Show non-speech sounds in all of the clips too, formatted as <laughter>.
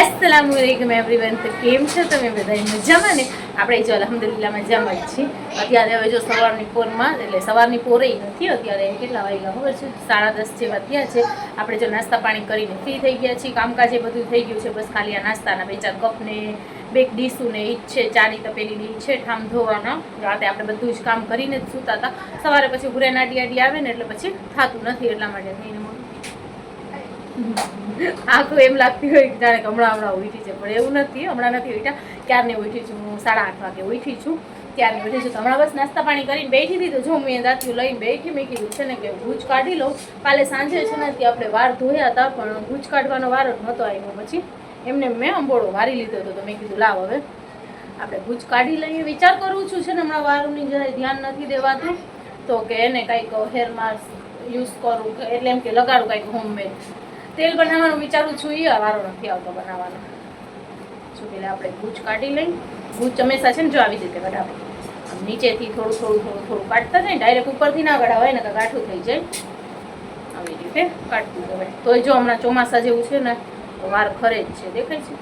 અસલામ વાલેકુમ everyone તો કેમ છો તમે બધા મજામાં ને? આપણે જો અલહમદુલિલ્લાહ મજામાં જ છીએ. અત્યારે હવે જો સવારની પોરમાં, એટલે સવારની પોરે નથી અત્યારે કેટલા વાગ્યા? ખબર છે? સાડા દસ જેવા થયા છે. આપણે જો નાસ્તા પાણી કરીને ફ્રી થઈ ગયા છીએ. કામકાજ એ બધું થઈ ગયું છે. બસ ખાલી આ નાસ્તાના બે ચાર કપ ને બે ડીશું ને ઈ છે. ચાની તપેલીની ઈ છે. ઠામ ધોવાના. રાતે આપણે બધું જ કામ કરીને જ સૂતા હતા. સવારે પછી ઘરે નાડી આડી આવે ને એટલે પછી થતું નથી એટલા માટે થઈને આખું એમ લાગતી હોય કે જાણે હમણાં હમણાં ઉઠી છે. પણ એવું નથી, હમણાં નથી ઉઠ્યા. ક્યારને ઉઠી છું હું? સાડા આઠ વાગે ઉઠી છું. ત્યારે ઉઠી છું? હમણાં બસ નાસ્તા પાણી કરીને બેઠી દીધું જો જો મેં દાંતિયું લઈને બેઠી, મેં કીધું, છે ને, કે ભૂજ કાઢી લઉં. કાલે સાંજે છે ને, ત્યાં આપણે વાર ધોયા હતા, પણ ભૂજ કાઢવાનો વાર જ નહોતો આવ્યો. પછી એમને મેં અંબોળો વારી લીધો હતો. તો મેં કીધું, લાવ હવે. આપણે ભૂજ કાઢી લઈએ. વિચાર કરું છું, છે ને, હમણાં વારુની જરાય ધ્યાન નથી દેવાતું. તો કે એને કંઈક હેર માસ્ક યુઝ કરું, એટલે એમ કે લગાડું કંઈક હોમમેડ તેલ બનાવવાનું વિચારું છું એ વારો નથી આવતો બનાવવાનો. શું પેલા આપણે ભૂજ કાઢી લઈ, ભૂજ હંમેશા છે ને જો આવી રીતે કઢાવે. નીચેથી થોડું થોડું થોડું થોડું કાઢતા જાય ડાયરેક્ટ ઉપરથી ના કઢાવાય ને તો કાઠું થઈ જાય. આવી રીતે કાઢતું જવાય તોય જો હમણાં ચોમાસા જેવું છે ને, તો વાર ખરે જ છે, દેખાય છે?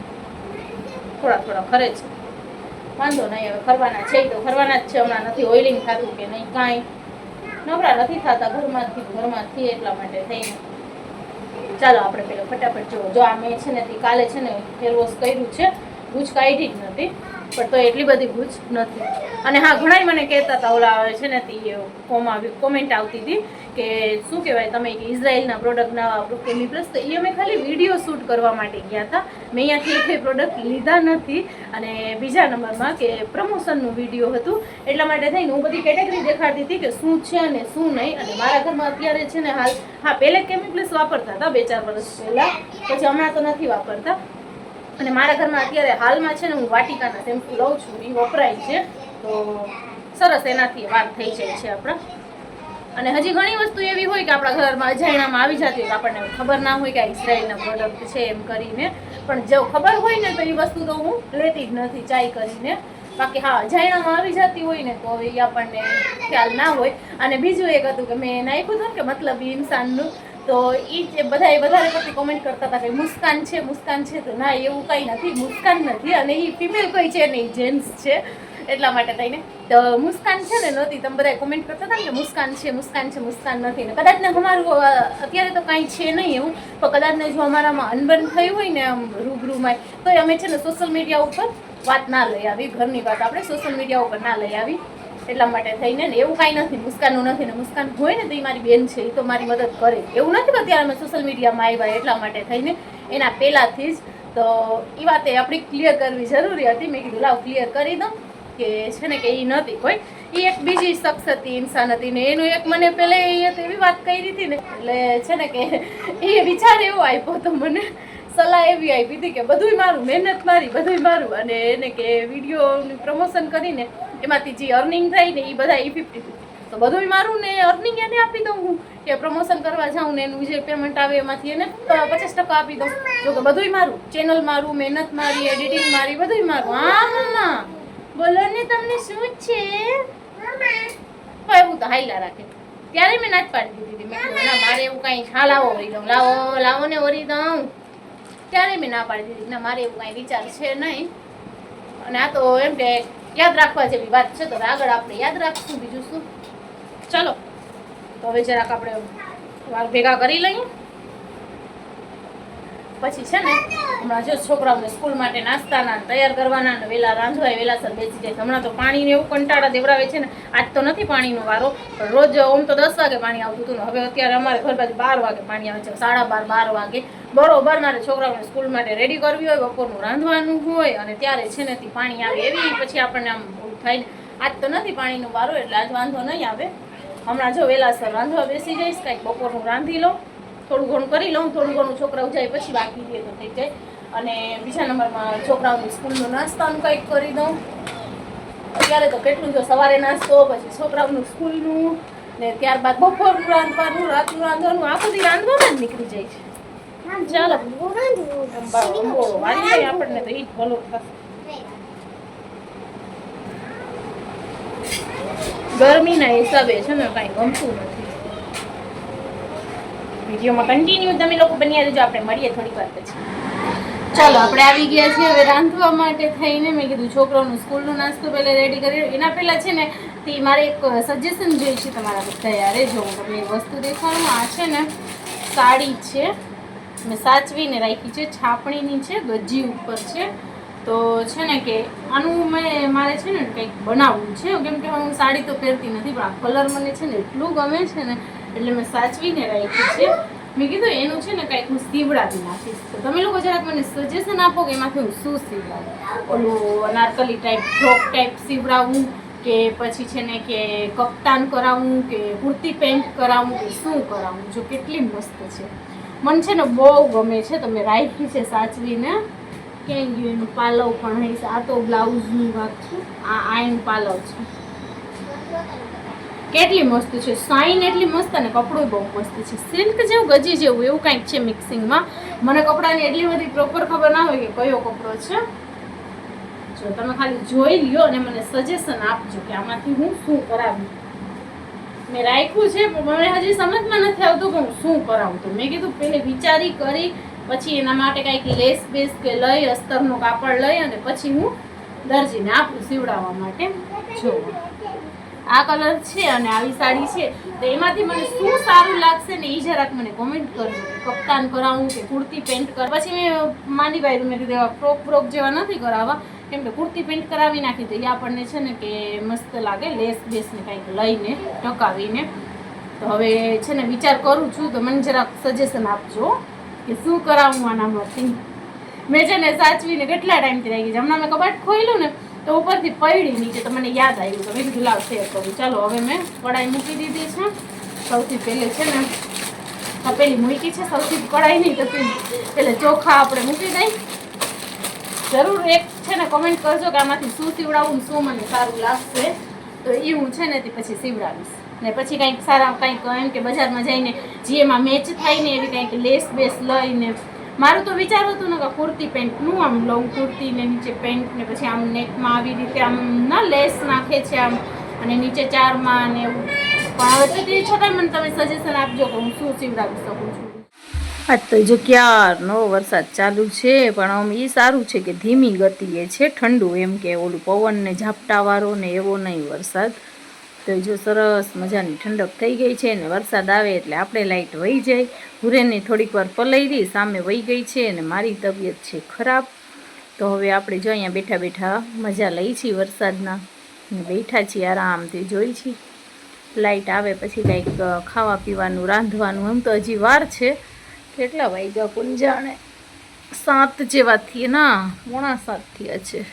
થોડા થોડા ખરે છે. વાંધો નહીં, હવે ફરવાના છે તો ફરવાના જ છે, હમણાં નથી ઓઇલિંગ થતું કે નહીં, કાંઈ નવરા નથી થતા, ઘરમાંથી ઘરમાંથી એટલા માટે થઈને. ચાલો આપણે પેલો ફટાફટ જુઓ જો આ મેં છે ને કાલે છે ને ફેરવોશ કર્યું છે ગુજ કાઢી જ નથી. પણ તો એટલી બધી ભૂજ નથી. અને હા, ઘણાય મને કહેતા હતા, ઓલા આવે છે ને તે કોમ કોમેન્ટ આવતી હતી કે શું કહેવાય, તમે કે ઇઝરાયલના પ્રોડક્ટ ના વાપરો, કેમી પ્લસ તો એ અમે ખાલી વીડિયો શૂટ કરવા માટે ગયા હતા. મેં અહીંયાથી એક પ્રોડક્ટ લીધા નથી. અને બીજા નંબરમાં કે પ્રમોશનનું વીડિયો હતું. એટલા માટે થઈને હું બધી કેટેગરી દેખાડતી હતી કે શું છે અને શું નહીં. અને મારા ઘરમાં અત્યારે છે ને હાલ, હા, પહેલે કેમી પ્લસ વાપરતા હતા, બે ચાર વર્ષ પહેલાં. પછી હમણાં તો નથી વાપરતા. અને મારા ઘરમાં અત્યારે હાલમાં છે ને હું વાટિકાના શેમ્પુ લઉં છું એ વપરાય છે. તો સરસ એનાથી વાત થઈ જાય છે આપણા. અને હજી ઘણી વસ્તુ એવી હોય કે આપણા ઘરમાં અજાણ્યામાં આવી જતી હોય કે આપણને ખબર ના હોય કે ઇઝરાયલના પ્રોડક્ટ છે એમ કરીને. પણ જો ખબર હોય ને તો એ વસ્તુ તો હું લેતી જ નથી ચાય કરીને. બાકી હા અજાણ્યામાં આવી જતી હોય ને તો એ આપણને ખ્યાલ ના હોય. અને બીજું એક હતું કે મેં નાખ્યું હતું ને કે મતલબ ઇન્સાનનું તો એ જ બધા વધારે પડતી કોમેન્ટ કરતા હતા કે મુસ્કાન છે મુસ્કાન છે, તો ના, એવું કંઈ નથી, મુસ્કાન નથી અને એ ફિમેલ કોઈ છે નહીં જેન્ટ્સ છે, એટલા માટે થઈને. તો મુસ્કાન છે ને નહોતી તમે બધા કોમેન્ટ કરતા હતા કે મુસ્કાન છે મુસ્કાન છે, મુસ્કાન નથી ને. કદાચ ને અમારું અત્યારે તો કાંઈ છે નહીં એવું, પણ કદાચ ને જો અમારામાં અનબન થયું હોય ને આમ રૂબરૂમાં તો અમે છે ને સોશિયલ મીડિયા ઉપર વાત ના લઈ આવી, ઘરની વાત આપણે સોશિયલ મીડિયા ઉપર ના લઈ આવી. એટલા માટે થઈને ને એવું કાંઈ નથી, મુસ્કાનનું નથી ને મુસ્કાન હોય ને તો એ મારી બેન છે, એ તો મારી મદદ કરે. એવું નથી કે અમે સોશિયલ મીડિયામાં આવ્યા એટલા માટે થઈને. એના પહેલાંથી જ તો એ વાતે આપણી ક્લિયર કરવી જરૂરી હતી. મેં કીધું, લાવ ક્લિયર કરી દઉં. કે છે ને કે એ નહોતી કોઈ. એ એક બીજી શખ્સ હતી, ઇન્સાન હતી ને એનું એક મને પહેલે એ એવી વાત કરી હતી ને, એટલે છે ને કે <laughs> એ વિચાર એવો આપ્યો તો મને. સલાહ એવી આપી હતી કે બધુંય મારું, મહેનત મારી, બધુંય મારું. અને એને કે વિડીયોનું પ્રમોશન કરીને એમાંથી જે અર્નિંગ થાય ને એ બધા એ ફિફ્ટી તો બધુંય મારું ને અર્નિંગ એને આપી દઉં હું. કે પ્રમોશન કરવા જાઉં ને એનું જે પેમેન્ટ આવે એમાંથી એને પચાસ ટકા આપી દઉં. જો કે બધુંય મારું. ચેનલ મારું, મહેનત મારી એડિટિંગ મારી, બધુંય મારું. હા, મમ્મા. બોલો ને તમને શું છે? એવું તો હાઈલા રાખે. ત્યારે મેં ના જ પાડી દીધી મેં મારે એવું કાંઈ હા, લાવો ઓરી દઉં. લાવો લાવો ને ઓરી દઉં. ત્યારે મેં ના પાડી દીધી. ના, મારે એવું કાંઈ વિચાર છે નહીં. અને આ તો એમ કે યાદ રાખવા જેવી વાત છે. તો હવે આગળ આપણે યાદ રાખશું બીજું શું? ચલો. તો હવે જરાક આપણે વાર ભેગા કરી લઈએ. પછી છે ને હમણાં જો છોકરાઓને સ્કૂલ માટે નાસ્તાના તૈયાર કરવાના ને વહેલા રાંધવાય વહેલાસર બેસી જાય. હમણાં તો પાણીને એવું કંટાળા દેવડાવે છે ને. આજ તો નથી પાણીનો વારો પણ રોજ ઓમ તો દસ વાગે પાણી આવતું હતું ને. હવે અત્યારે અમારે ઘર બાજુ બાર વાગે પાણી આવે છે. સાડા બાર બાર વાગે. બરોબર, મારે છોકરાઓને સ્કૂલ માટે રેડી કરવી હોય, બપોરનું રાંધવાનું હોય, અને ત્યારે છે ને પાણી આવે એવી પછી આપણને આમ થાય આજ તો નથી પાણીનો વારો, એટલે આજ વાંધો નહીં આવે. હમણાં જો વહેલાસર રાંધવા બેસી જઈશ, કાંઈક બપોરનું રાંધી લઉં, થોડું ઘણું કરી લઉં, થોડું ઘણું છોકરાઓ જાય પછી બાકી દે તો થઈ જાય. અને બીજા નંબરમાં છોકરાઓની સ્કૂલનું નાસ્તાનું કંઈક કરી દઉં. અત્યારે તો કેટલું જો સવારે નાસ્તો, પછી છોકરાઓનું સ્કૂલનું, ને ત્યારબાદ બપોરનું રાંધવાનું, રાતનું રાંધવાનું, આ બધી રાંધવામાં જ નીકળી જાય છે. ચાલો. અંબા- અંબોળો વાળી આપણને તો એ જ ભલો થશે. ગરમીના હિસાબે છે ને કાંઈ ગમતું નથી. વિડીયોમાં કન્ટિન્યુ તમે લોકો બન્યા રહેજો આપણે મળીએ થોડી વાર પછી. ચાલો આપણે આવી ગયા છીએ હવે રાંધવા માટે થઈને. મેં કીધું છોકરાઓનું સ્કૂલનો નાસ્તો પહેલાં રેડી કરી એના પહેલાં છે ને તે મારે એક સજેશન જોઈએ છે તમારા બધા યારે જો હું તમને વસ્તુ દેખાડું. આ છે ને સાડી છે. મેં સાચવીને રાખી છે, છાપણીની છે ગજી ઉપર છે. તો છે ને કે આનું મેં મારે છે ને કંઈક બનાવવું છે. કેમ કે હું સાડી તો પહેરતી નથી, પણ આ કલર મને છે ને એટલું ગમે છે ને, એટલે મેં સાચવીને રાખી છે. મેં કીધું એનું છે ને કંઈક હું સીવડાવી નાખીશ. તો તમે લોકો જરાક મને સજેશન આપો કે એમાંથી હું શું સીવડાવું? ઓલું અનારકલી ટાઈપ ફ્રોક ટાઈપ સીવડાવું કે પછી છે ને કે કપ્તાન કરાવું કે કુર્તી પેન્ટ કરાવું કે શું કરાવું? જો કેટલી મસ્ત છે. મને છે ને બહુ ગમે છે, તમે રાખી છે સાચવીને ક્યાંય ગયું એનું પાલવ પણ હશે આ તો બ્લાઉઝનું ભાગ છે, આ આ પાલવ છે. કેટલી મસ્ત છે, સાઈન એટલી મસ્ત અને કપડું બહુ મસ્ત છે. સિલ્ક જેવું, ગજી જેવું, એવું કંઈક છે મિક્સિંગમાં. મને કપડાની એટલી બધી પ્રોપર ખબર ના હોય કે કયો કપડો છે. જો તમે ખાલી જોઈ લ્યો અને મને સજેશન આપજો કે આમાંથી હું શું કરાવું. મેં રાખ્યું છે, પણ મને હજી સમજમાં નથી આવતું કે હું શું કરાવું. તો મેં કીધું પહેલે વિચારી કરી, પછી એના માટે કાંઈક લેસ બેસ કે લઈ, અસ્તરનું કાપડ લઈ અને પછી હું દરજીને આપું સીવડાવવા માટે. જો, આ કલર છે અને આવી સાડી છે. તો એમાંથી મને શું સારું લાગશે ને એ જરાક મને કોમેન્ટ કરજો. કપ્તાન કરાવું કે કુર્તી પેન્ટ કર. પછી મેં માંડી પાડ્યું મેં કીધું ફ્રોક ફ્રોક જેવા નથી કરાવવા. કેમ કે કુર્તી પેન્ટ કરાવી નાખી તો એ આપણને છે ને કે મસ્ત લાગે, લેસ બેસને કંઈક લઈને, ટકાવીને. તો હવે છે ને વિચાર કરું છું તો મને જરાક સજેશન આપજો કે શું કરાવું આનામાંથી મેં છે ને સાચવીને કેટલા ટાઈમથી રાખી છે. હમણાં મેં કબાટ ખોલ્યું ને તો ઉપરથી પડી નીચે તો મને યાદ આવ્યું તો મેં શેર કરું. ચાલો, હવે મેં કડાઈ મૂકી દીધી છે. સૌથી પહેલે છે ને પેલી મૂકી છે. સૌથી કડાઈ નહીં તો એટલે ચોખા આપણે મૂકી દઈ. જરૂર એક છે ને કમેન્ટ કરજો કે આમાંથી શું સીવડાવું શું મને સારું લાગશે. તો એ હું છે ને તે પછી સીવડાવીશ. ને પછી કંઈક સારા કંઈક એમ કે બજારમાં જઈને જે એમાં મેચ થાય ને એવી કંઈક લેસ બેસ લઈને. મારું તો વિચાર હતું ને કે કુર્તી પેન્ટનું આમ લોંગ કુર્તી ને નીચે પેન્ટ ને પછી આમ નેકમાં આવી રીતે આમ ના લેસ નાખે છે આમ. અને નીચે ચારમાં ને એવું. પણ હવે તો તે છતાં મને તમે સજેશન આપજો કે હું શું સીવડાવી શકું છું. આજ તો જો ક્યારનો વરસાદ ચાલુ છે, પણ આમ એ સારું છે કે ધીમી ગતિએ છે, ઠંડુ એમ કે ઓલું પવન ને ઝાપટાવાળો ને એવો નહીં વરસાદ. તો જો સરસ મજાની ઠંડક થઈ ગઈ છે ને વરસાદ આવે એટલે આપણે લાઇટ વહી જાય. હુરેને થોડીક વાર પલળી સામે વહી ગઈ છે અને મારી તબિયત છે ખરાબ. તો હવે આપણે જો અહીંયા બેઠા બેઠા મજા લઈ છીએ વરસાદના. બેઠા છીએ આરામથી, જોઈ છીએ. લાઇટ આવે પછી કંઈક ખાવા પીવાનું, રાંધવાનું, એમ તો હજી વાર છે. કેટલા વાગ્યા કોણ જાણે સાત જેવા થયા ના પોણા સાત થયા છે.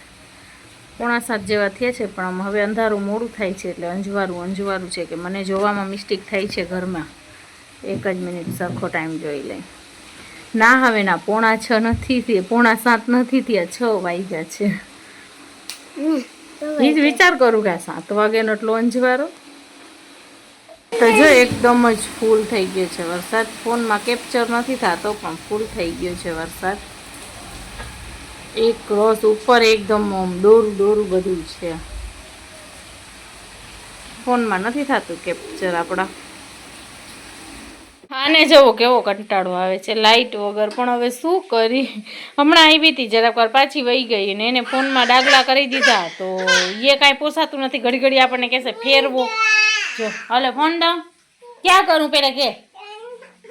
પોણા સાત જેવા થયા છે પણ આમ હવે અંધારું મોડું થાય છે એટલે અંજવારું અંજવારું છે કે મને જોવામાં મિસ્ટેક થાય છે ઘરમાં. એક જ મિનિટ સરખો ટાઈમ જોઈ લઈ. ના હવે ના પોણા છ નથી થયા પોણા સાત નથી થયા છ વાગ્યા છે. એ જ વિચાર કરું કે સાત વાગ્યાનો એટલો અંજવારો? જો એકદમ જ ફૂલ થઈ ગયો છે વરસાદ. ફોનમાં કેપ્ચર નથી થતો, પણ ફૂલ થઈ ગયો છે વરસાદ. એક ક્રોસ ઉપર એકદમ દોરું દોરું બધું છે. ફોનમાં નથી થતું કેપ્ચર આપણા. આને જવો કેવો કંટાળો આવે છે. લાઇટ વગર પણ હવે શું કરી? હમણાં આવી હતી, જરાક વાર પાછી વહી ગઈ ને એને ફોનમાં ડાગલા કરી દીધા. તો એ કાંઈ પોસાતું નથી. ઘડી ઘડી આપણને કહેશે, ફેરવો. જો, હલે, ફોન દઉં ક્યાં કરું પેલા કે?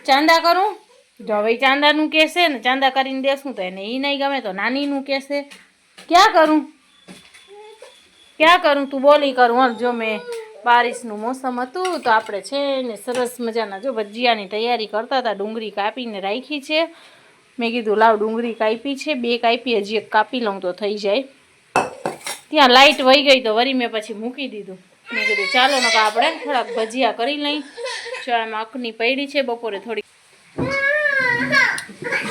ચાંદા કરું? જો, હવે ચાંદાનું કહેશે ને, ચાંદા કરીને દેશું તો એને એ નહીં ગમે તો નાનીનું કહેશે ક્યાં કરું? ક્યાં કરું? તું બોલી કરું, હાલ, જો મેં બારિશનું મોસમ હતું તો આપણે છે ને સરસ મજાના, જો, ભજીયાની તૈયારી કરતા હતા, ડુંગળી કાપીને રાખી છે. મેં કીધું, લાવ ડુંગળી કાપી છે, બે કાપી, હજી એક કાપી લઉં તો થઈ જાય. ત્યાં લાઇટ વહી ગઈ તો વરી મેં પછી મૂકી દીધું. મેં કીધું, ચાલો નકા આપણે થોડાક ભજીયા કરી લઈ. જો આમાં અકની પડી છે, બપોરે થોડી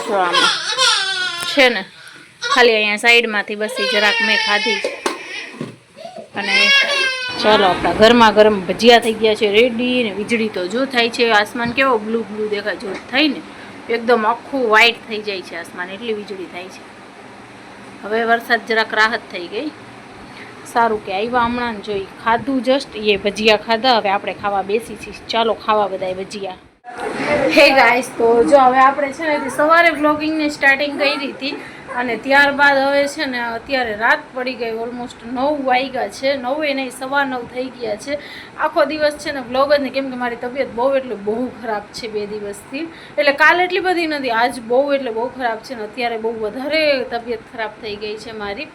જો છે ને, ખાલી અહીંયા સાઈડમાંથી બસ જરાક મેં ખાધી અને ચાલો, આપણા ગરમા ગરમ ભજીયા થઈ ગયા છે રેડી ને વીજળી તો જો થાય છે, આસમાન કેવો બ્લુ બ્લુ દેખાય જો થાય ને, એકદમ આખું વ્હાઈટ થઈ જાય છે આસમાન, એટલી વીજળી થાય છે. હવે વરસાદ જરાક રાહત થઈ ગઈ. સારું કે આવ્યા હમણાં જોઈ. ખાધું જસ્ટ એ ભજીયા ખાધા, હવે આપણે ખાવા બેસી છીએ. ચાલો ખાવા બધાય ભજીયા. હે ગાઈસ તો જો હવે આપણે છે ને સવારે વ્લોગિંગની સ્ટાર્ટિંગ કરી હતી અને ત્યારબાદ હવે છે ને અત્યારે રાત પડી ગઈ ઓલમોસ્ટ નવ વાગ્યા છે. નવે નહીં, સવા નવ થઈ ગયા છે. આખો દિવસ છે ને વ્લોગ જ નહીં. કેમ કે મારી તબિયત બહુ એટલે બહુ ખરાબ છે બે દિવસથી. એટલે કાલ એટલી બધી નથી, આજ બહુ એટલે બહુ ખરાબ છે ને અત્યારે બહુ વધારે તબિયત ખરાબ થઈ ગઈ છે મારી.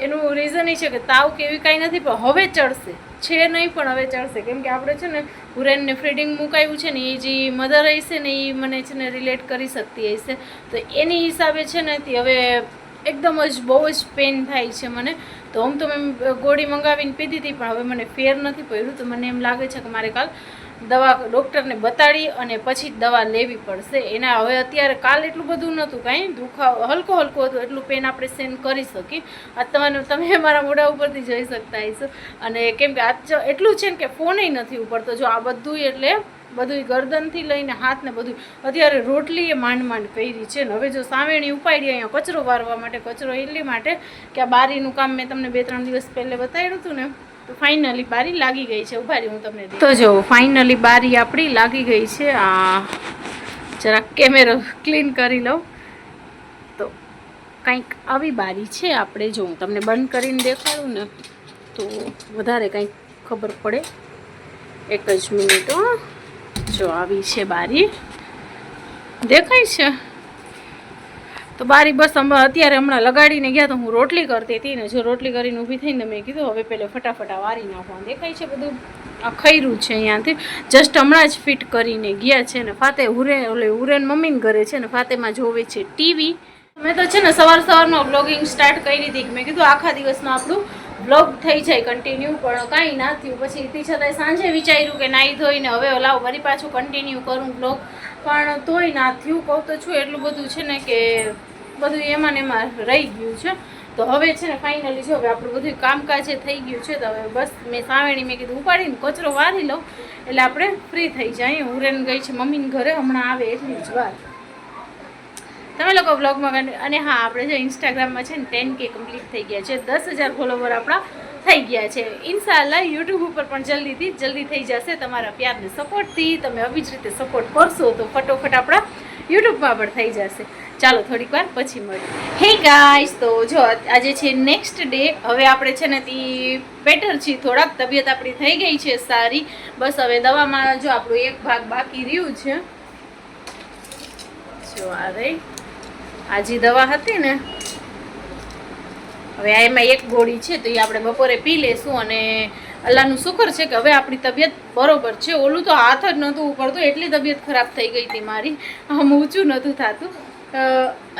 એનું રીઝન એ છે કે તાવ કે એવી કાંઈ નથી, પણ હવે ચડશે. છે નહીં, પણ હવે ચડશે. કેમ કે આપણે છે ને હુરેનને ફીડિંગ મુકાયું છે ને, એ જે મધર હશે ને, એ મને છે ને રિલેટ કરી શકતી હશે. તો એની હિસાબે છે ને, તે હવે એકદમ જ બહુ જ પેન થાય છે મને. તો આમ તો મેં ગોળી મંગાવીને પીધી હતી, પણ હવે મને ફેર નથી પડ્યું. તો મને એમ લાગે છે કે મારે કાલ દવા ડૉક્ટરને બતાડી અને પછી દવા લેવી પડશે. એના હવે અત્યારે કાલ એટલું બધું નહોતું કાંઈ. દુખાવો, હલકો હલકો હતું, એટલું પેન આપણે સેન કરી શકીએ. આ તમારે, તમે મારા મોઢા ઉપરથી જોઈ શકતા હશો. અને કેમ કે આજ એટલું છે ને કે ફોને નથી ઉપડતો. જો આ બધું એટલે બધું ગરદનથી લઈને હાથ ને બધું અત્યારે રોટલી એ માંડ માંડ કરી છે ને. હવે જો સામેણી ઉપાડી અહીંયા કચરો વારવા માટે, કચરો એટલી માટે, કે આ બારીનું કામ મેં તમને બે ત્રણ દિવસ પહેલે બતાવ્યું હતું ને તો ફાઇનલી બારી લાગી ગઈ છે. ઉભારી હું તમને તો જો ફાઇનલી બારી આપણી લાગી ગઈ છે. આ જરાક કેમેરો ક્લીન કરી લઉં. તો કંઈક આવી બારી છે આપણે. જો, હું તમને બંધ કરીને દેખાડું ને, તો વધારે કંઈક ખબર પડે. એક જ મિનિટ જો, આવી છે બારી. દેખાય છે? તો બારી બસ અત્યારે હમણાં લગાડીને ગયા તો હું રોટલી કરતી હતી ને જો રોટલી કરીને ઊભી થઈને મેં કીધું, હવે પેલે ફટાફટ વારી નાખવા દેખાય છે બધું? આ ખૈરું છે અહીંયાથી. જસ્ટ હમણાં જ ફિટ કરીને ગયા છે ને ફાતે હુરે, ઓલે હુરેન મમ્મીને ઘરે છે ને ફાતેમાં જોવે છે ટીવી. મેં તો છે ને સવાર સવારમાં બ્લોગિંગ સ્ટાર્ટ કરી હતી મેં કીધું, આખા દિવસમાં આપણું બ્લોગ થઈ જાય કન્ટિન્યુ પણ કાંઈ ના થયું. પછી તે છતાંય સાંજે વિચાર્યું કે નાહી ધોઈને હવે લાવ વળી પાછું કન્ટિન્યુ કરું બ્લોગ પણ તોય ના થયું. કહું તો છું એટલું બધું છે ને કે બધું એમાં ને એમાં રહી ગયું છે. તો હવે છે ને ફાઇનલી જો હવે આપણું બધું કામકાજ થઈ ગયું છે, તો હવે બસ મેં સાવેણી મેં કીધું ઉપાડીને કચરો વારી લઉં, એટલે આપણે ફ્રી થઈ જાય. હુરેન ગઈ છે મમ્મીને ઘરે, હમણાં આવે એટલી જ વાર. તમે લોકો બ્લોગમાં અને હા, આપણે જે ઇન્સ્ટાગ્રામમાં છે ને ટેન કે કમ્પ્લીટ થઈ ગયા છે. દસ હજાર ફોલોવર આપણા થઈ ગયા છે. ઇન્શાલ્લાહ યુટ્યુબ ઉપર પણ જલ્દીથી જલ્દી થઈ જશે તમારા પ્યારને સપોર્ટથી. તમે આવી જ રીતે સપોર્ટ કરશો તો ફટોફટ આપણા યુટ્યુબમાં પણ થઈ જશે. ચાલો થોડીક વાર પછી મળીએ. હે ગાઈસ તો જો આજે છે નેક્સ્ટ ડે હવે આપણે છે ને તી બેટર છીએ. થોડાક તબિયત આપણી થઈ ગઈ છે સારી. બસ હવે દવામાં જો આપણું એક ભાગ બાકી રહ્યું છે. જો આ રહી. આજી દવા હતી ને. હવે આ એમાં એક ગોળી છે, તો એ આપણે બપોરે પી લેશું અને અલ્લાહનું શુકર છે કે હવે આપણી તબિયત બરોબર છે. ઓલું તો હાથ જ નહોતું ઉપડતું, એટલી તબિયત ખરાબ થઈ ગઈ હતી મારી. આમ ઊંચું નહોતું થતું.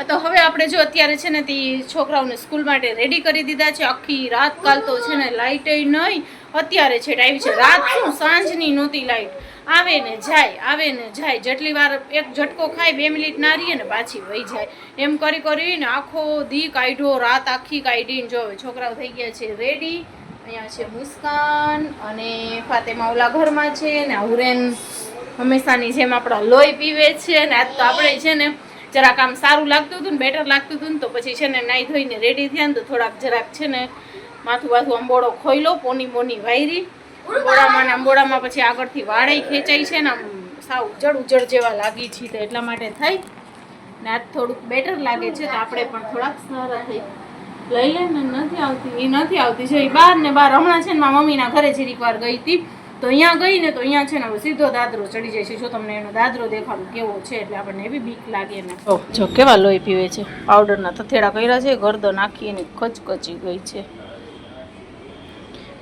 તો હવે આપણે જો અત્યારે છે ને તે છોકરાઓને સ્કૂલ માટે રેડી કરી દીધા છે. આખી રાત કાલ તો છે ને લાઇટે નહીં અત્યારે છે આવી છે રાત શું? સાંજની નહોતી લાઇટ આવે ને જાય, આવે ને જાય. જેટલી વાર એક ઝટકો ખાય, બે મિનિટ ના રહીએ ને પાછી વહી જાય. એમ કરી કરીને આખો દી કાઢ્યો, રાત આખી કાઢીને જો છોકરાઓ થઈ ગયા છે રેડી અહીંયા છે મુસ્કાન અને ફાતેમા ઓલા ઘરમાં છે ને હુરેન હંમેશાની જેમ આપણા લોહી પીવે છે ને આજ તો આપણે છે ને જરાક આમ સારું લાગતું હતું ને બેટર લાગતું હતું ને તો પછી છે ને નાઈ ધોઈને રેડી થયા ને તો થોડાક જરાક છે ને માથું બાથું અંબોળો ખોઈલો પોની મોની વાયરી. અંબોળામાં ને પછી આગળથી વાળે ખેંચાઈ છે ને આમ સાવ ઉજળ ઉજળ જેવા લાગી છે તો એટલા માટે થઈ. ને આજ થોડુંક બેટર લાગે છે તો આપણે પણ થોડાક સારા થઈ. લઈ લે ને નથી આવતી એ નથી આવતી. છે એ બહાર ને બહાર હમણાં છે ને મારા મમ્મીના ઘરે જરીક વાર ગઈ હતી. તો અહીંયા ગઈ ને તો અહીંયા છે ને હવે સીધો દાદરો ચડી જાય છે. જો તમને એનો દાદરો દેખાડું કેવો છે એટલે આપણને એવી બીક લાગે ને. જો કેવા લોહી પીવે છે. પાવડરના થથેડા કર્યા છે, ગરદો નાખી એની કચકચી ગઈ છે.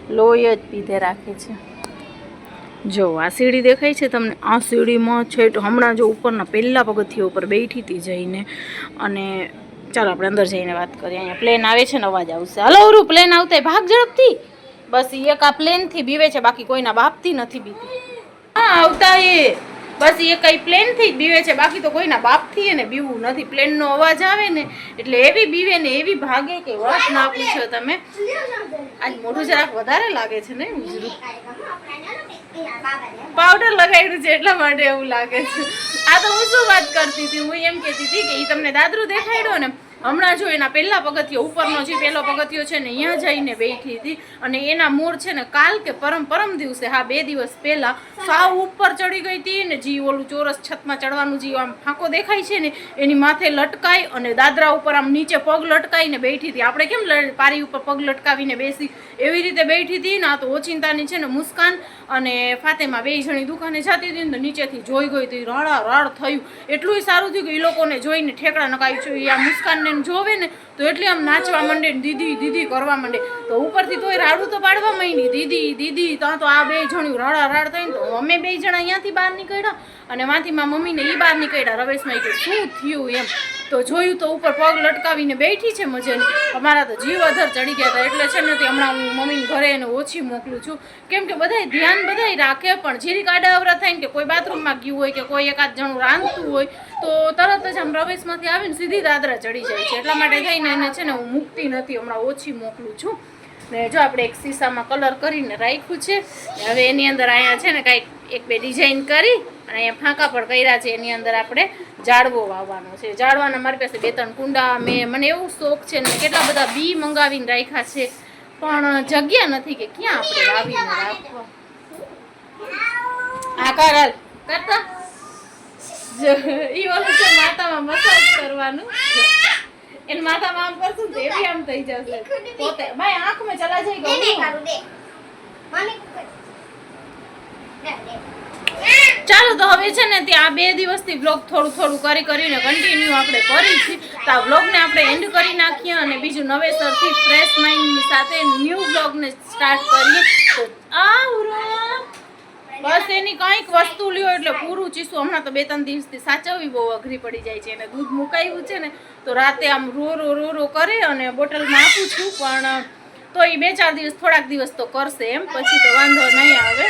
લોહી જ પીધે રાખે છે. જો આ સીડી દેખાય છે તમને? આ સીડીમાં છે તો હમણાં જો ઉપરના પહેલા પગથિયા ઉપર બેઠી હતી જઈને. અને ચાલો આપણે અંદર જઈને વાત કરીએ. અહીંયા પ્લેન આવે છે ને અવાજ આવશે. હલો ઓરું પ્લેન આવતા ભાગ ઝડપથી. બસ એક આ પ્લેનથી બીવે છે બાકી કોઈના બાપથી નથી બીતી. હા આવતા એ બસ એ કઈ પ્લેનથી જ બીવે છે. બાકી તો કોઈના બાપથી એને બીવું નથી. પ્લેનનો અવાજ આવે ને એટલે એવી બીવે ને એવી ભાગે કે વાત ના પૂછો તમે. આજ મોઢું જરાક વધારે લાગે છે ને પાવડર લગાવ્યું છે એટલા માટે એવું લાગે છે. આ તો હું શું વાત કરતી હતી? હું એમ કહેતી હતી કે એ તમને દાદરું દેખાડ્યો ને હમણાં જો એના પહેલા પગથિયો, ઉપરનો જે પહેલો પગથિયો છે ને અહીંયા જઈને બેઠી હતી. અને એના મૂળ છે ને, કાલ કે પરમ પરમ દિવસે, હા, બે દિવસ પહેલા, સાવ ઉપર ચડી ગઈ હતી ને જે ઓલું ચોરસ છતમાં ચડવાનું જે આમ ફાંકો દેખાય છે ને, એની માથે લટકાઈ અને દાદરા ઉપર આમ નીચે પગ લટકાઈને બેઠી હતી. આપણે કેમ પારી ઉપર પગ લટકાવીને બેસી? એવી રીતે બેઠી હતી, ને આ તો ઓચિંતાની છે ને મુસ્કાન અને ફાતેમાં બે જણી દુકાને જતી હતી ને નીચેથી જોઈ ગઈ હતી, રડા રડ થયું. એટલું સારું થયું કે એ લોકોને જોઈને ઠેકડા નકાવી છે આ મુસ્કાનને જોવે ને તો એટલી આમ નાચવા માંડે દીદી દીદી કરવા માંડે. તો ઉપરથી તોય રાડું તો પાડવા માંડી, દીદી દીદી ત્યાં તો આ બે જણ્યું રડા રાડ થઈને તો અમે બે જણા અહીંયાથી બહાર નીકળ્યા અને માંથી મારા મમ્મીને એ બહાર નીકળ્યા. રવેશમાં કે, શું થયું? એમ. તો જોયું તો ઉપર પગ લટકાવીને બેઠી છે મજાની. અમારા તો જીવ અધર ચડી ગયા હતા. એટલે છે ને હમણાં હું મમ્મીને ઘરે એને ઓછી મોકલું છું. કેમ કે બધાય ધ્યાન બધાય રાખે, પણ જીરીક અવરા થાય ને કે કોઈ બાથરૂમમાં ગયું હોય કે કોઈ એકાદ જણું રાંધતું હોય, તો તરત જ આમ રવેશમાંથી આવીને સીધી દાદરા ચડી જાય છે. એટલા માટે થઈને એને છે ને હું મૂકતી નથી, હમણાં ઓછી મોકલું છું. ને જો આપણે એક શીશામાં કલર કરીને રાખ્યું છે. હવે એની અંદર અહીંયા છે ને કાંઈક એક બે ડિઝાઇન કરી અને અહીંયા ફાંકા પણ કર્યા છે એની અંદર આપણે ઝાડવો વાવવાનો છે. ઝાડવાના મારી પાસે બે ત્રણ કુંડા મેં મને એવું શોખ છે ને કેટલા બધા બી મંગાવીને રાખ્યા છે પણ જગ્યા નથી કે ક્યાં આપણે વાવીને રાખવા. આ કર હાલ. કરતા? ઈ ઓલું છે માથામાં મસાજ કરવાનું. એને માથામાં આમ કરશું તો એ આમ થઈ જશે. પોતે ભાઈ આંખમાં ચલા જઈ ગયું મમ્મી ચાલો તો હવે છે ને ત્યાં બે દિવસથી બ્લોગ થોડું થોડું કરી કરીને કન્ટિન્યુ આપણે કરી છે તો આ બ્લોગને આપણે એન્ડ કરી નાખીએ અને બીજું નવેસરથી ફ્રેશ માઇન્ડની સાથે ન્યૂ બ્લોગને સ્ટાર્ટ કરીએ. તો આવરો બસ એની કંઈક વસ્તુ લ્યો એટલે પૂરું ચીસું. હમણાં તો બે ત્રણ દિવસથી સાચવવી બહુ અઘરી પડી જાય છે. અને દૂધ મુકાયું છે ને, તો રાતે આમ રો રો રો રો કરે અને બોટલમાં આપું છું. પણ, તો એ બે ચાર દિવસ, થોડાક દિવસ તો કરશે એમ. પછી તો વાંધો નહીં આવે.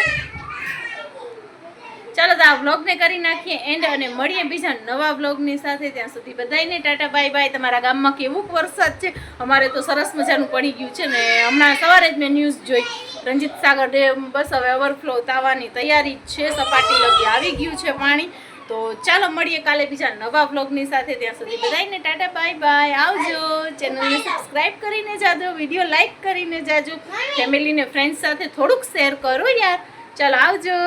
ચાલો તો આ વ્લોગને કરી નાખીએ એન્ડ અને મળીએ બીજા નવા વ્લોગની સાથે. ત્યાં સુધી બધાયને ટાટા, બાય બાય. તમારા ગામમાં કેવું વરસાદ છે? અમારે તો સરસ મજાનું પડી ગયું છે ને હમણાં સવારે જ મેં ન્યૂઝ જોઈ. રંજીત સાગર ડેમ બસ હવે ઓવરફ્લો થવાની તૈયારી છે. સપાટી લગી આવી ગયું છે પાણી. તો ચાલો મળીએ કાલે બીજા નવા વ્લોગની સાથે. ત્યાં સુધી બધાને ટાટા, બાય બાય. આવજો. ચેનલને સબસ્ક્રાઈબ કરીને જાજો વીડિયો લાઈક કરીને જાજો. ફેમિલીને ફ્રેન્ડ્સ સાથે થોડુંક શેર કરો યાર. ચાલો આવજો.